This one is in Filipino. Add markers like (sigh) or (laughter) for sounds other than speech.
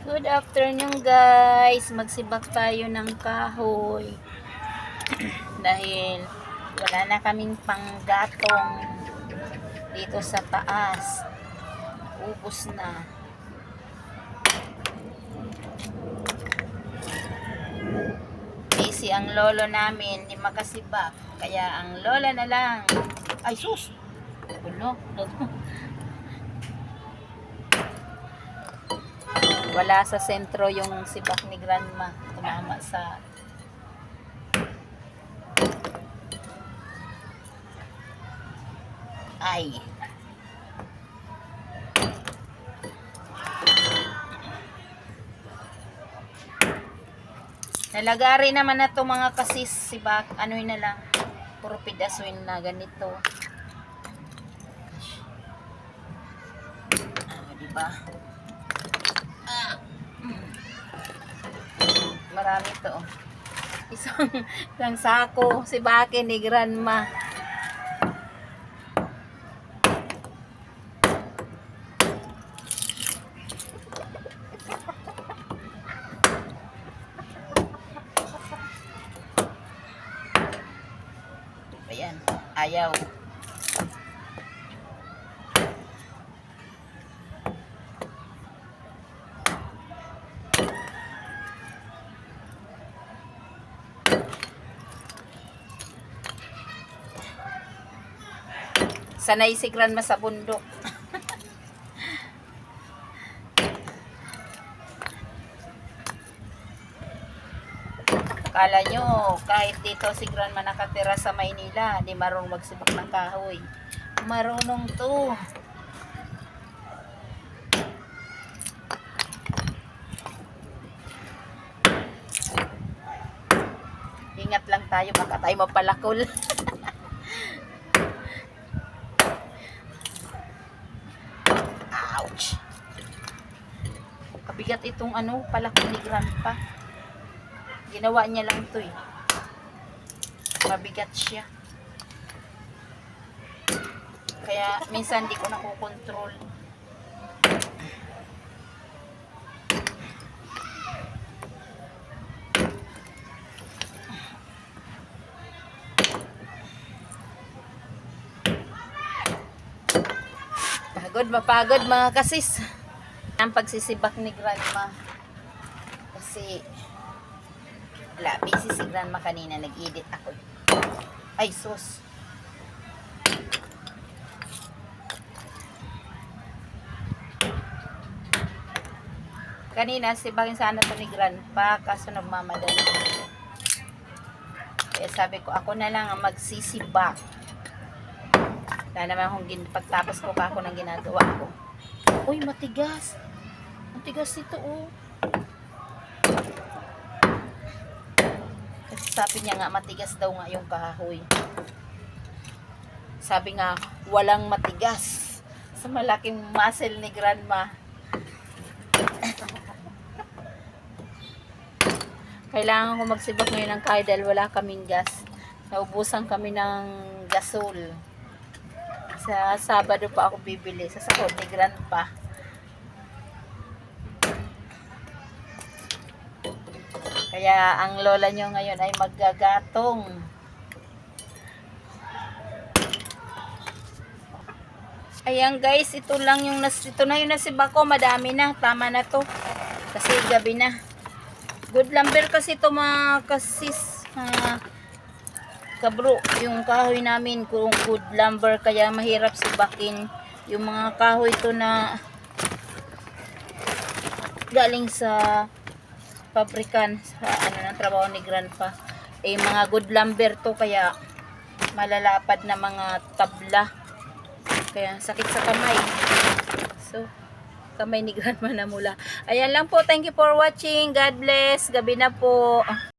Good afternoon guys. Magsibak tayo ng kahoy. (clears throat) Dahil wala na kaming panggatong dito sa taas. Ubus na. Busy ang lolo namin, di makasibak. Kaya ang lola na lang. Ay sus! Ulo. (laughs) Wala sa sentro yung sibak ni grandma. Tumama sa ay. Nalagari naman na to mga kasis sibak. Ano na lang. Puro pidaswin na ganito. Ah, di ba? Marami to. Isang, (laughs) isang sako si Baki ni Grandma. Ayan, ayaw. Sanay si Grandma sa bundok. Kala nyo, kahit dito si Grandma nakatira sa Maynila, di marunong magsibak ng kahoy. Marunong to. Ingat lang tayo, baka tayo mapalakol. (laughs) Kabigat itong ano, palakol ni Grandpa. Ginawa niya lang to eh. Mabigat siya. Kaya minsan di ko nakokontrol. Pagod, mapagod mga kasis. Ang pagsisibak ni Grandma. Kasi wala, busy si Grandma kanina. Nag-edit ako. Ay, sus. Kanina, sibakin sana to ni Grandpa. Kaso nagmamadali. Kaya sabi ko, ako na lang ang magsisibak. Wala naman akong pagtapos ko pa ako ng ginagawa ko. Uy, matigas. Matigas ito, oh. Sabi niya nga, matigas daw nga yung kahoy. Sabi nga, walang matigas. Sa malaking muscle ni grandma. (laughs) Kailangan ko magsibak ngayon ng kahoy dahil wala kaming gas. Naubusan kami ng gasol. Sa Sabado pa ako bibili. Sa sakot ni grandpa. Kaya ang lola nyo ngayon ay maggagatong. Ayan guys, ito lang yung nas ito na yung nasibak ko, madami na, tama na to. Kasi gabi na. Good lumber kasi ito mga kasis, mga kabro, yung kahoy namin kung good lumber kaya mahirap sibakin yung mga kahoy to na galing sa pabrikan sa ano ng trabaho ni grandpa. Eh mga good lumber to kaya malalapad na mga tabla. Kaya sakit sa kamay. So kamay ni (laughs) grandma na mula. Ayan lang po. Thank you for watching. God bless. Gabi na po